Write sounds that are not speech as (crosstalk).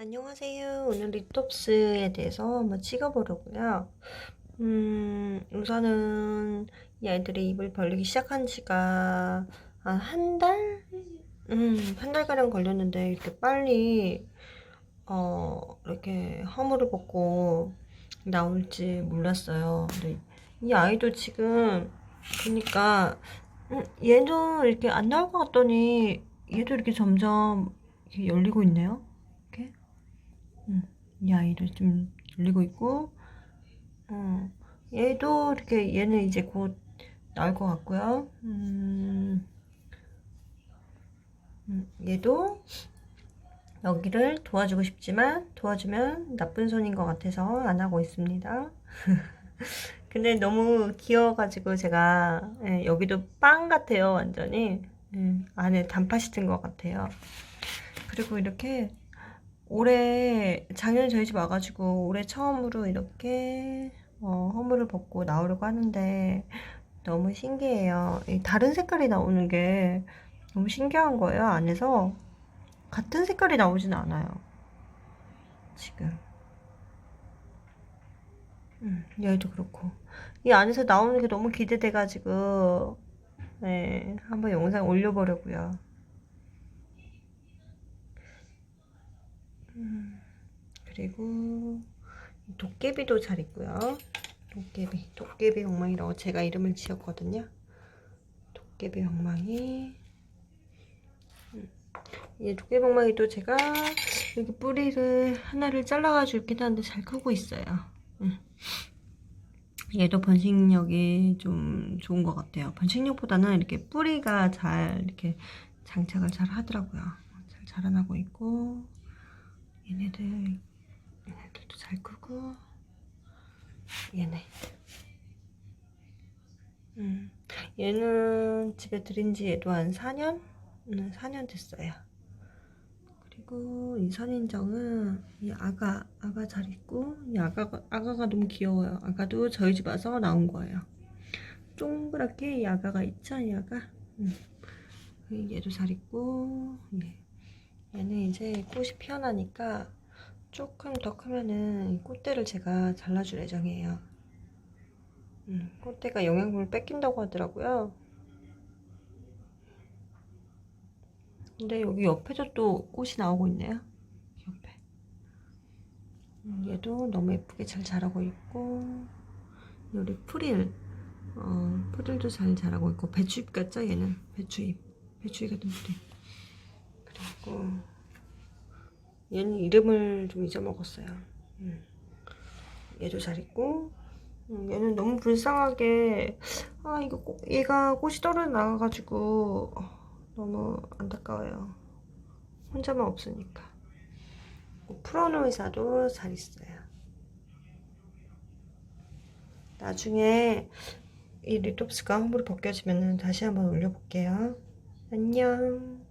안녕하세요. 오늘 리톱스에 대해서 한번 찍어보려고요. 음, 우선은 이 아이들이 입을 벌리기 시작한 지가 한 한 달? 음, 한 달가량 걸렸는데 이렇게 빨리 어, 이렇게 허물을 벗고 나올지 몰랐어요. 근데 이 아이도 지금 보니까 음, 얘도 이렇게 안 나올 것 같더니 얘도 이렇게 점점 이렇게 열리고 있네요. 이 아이도 좀 열리고 있고, 어, 얘도 이렇게 얘는 이제 곧 나올 것 같고요. 음, 음, 얘도 여기를 도와주고 싶지만 도와주면 나쁜 손인 것 같아서 안 하고 있습니다. (laughs) 근데 너무 귀여워가지고 제가 예, 여기도 빵 같아요 완전히 예, 안에 단팥이 든 것 같아요. 그리고 이렇게 올해 작년에 저희 집 와가지고 올해 처음으로 이렇게 어, 허물을 벗고 나오려고 하는데 너무 신기해요. 이 다른 색깔이 나오는 게 너무 신기한 거예요. 안에서 같은 색깔이 나오진 않아요. 지금. 음, 얘도 그렇고. 이 안에서 나오는 게 너무 기대돼가지고, 네, 한번 영상 올려보려고요. 음, 그리고 도깨비도 잘 있고요. 도깨비, 도깨비 엉망이라고 제가 이름을 지었거든요. 도깨비 엉망이. 음, 이 도깨비 엉망이도 제가 여기 뿌리를 하나를 잘라가지고 있긴 한데 잘 크고 있어요. 음. 얘도 번식력이 좀 좋은 것 같아요. 번식력보다는 이렇게 뿌리가 잘 이렇게 장착을 잘 하더라고요. 잘 자라나고 있고 얘네들 얘네들도 잘 크고 얘네 음 얘는 집에 들인 지 얘도 한 4년? 음, 4년 됐어요. 그리고 이 선인정은 이 아가 아가 잘 있고 이 아가가 아가가 너무 귀여워요. 아가도 저희 집 와서 나온 거예요. 동그랗게 이 아가가 있죠, 이 아가. 음. 얘도 잘 있고 예. 얘는 이제 꽃이 피어나니까 조금 더 크면은 이 꽃대를 제가 잘라줄 예정이에요. 음, 꽃대가 영양분을 뺏긴다고 하더라고요. 근데 여기 옆에도 또 꽃이 나오고 있네요. 옆에. 음, 얘도 너무 예쁘게 잘 자라고 있고 우리 프릴 어, 프릴도 잘 자라고 있고 배추잎 같죠 얘는 배추잎 배추잎 같은 프릴 그리고 얘는 이름을 좀 잊어먹었어요 음. 얘도 잘 있고 음, 얘는 너무 불쌍하게 아 이거 꽃- 얘가 꽃이 떨어져 나가가지고 어, 너무 안타까워요. 혼자만 없으니까. 프로노이사도 잘 있어요. 나중에 이 리톱스가 홈으로 벗겨지면 다시 한번 올려볼게요. 안녕.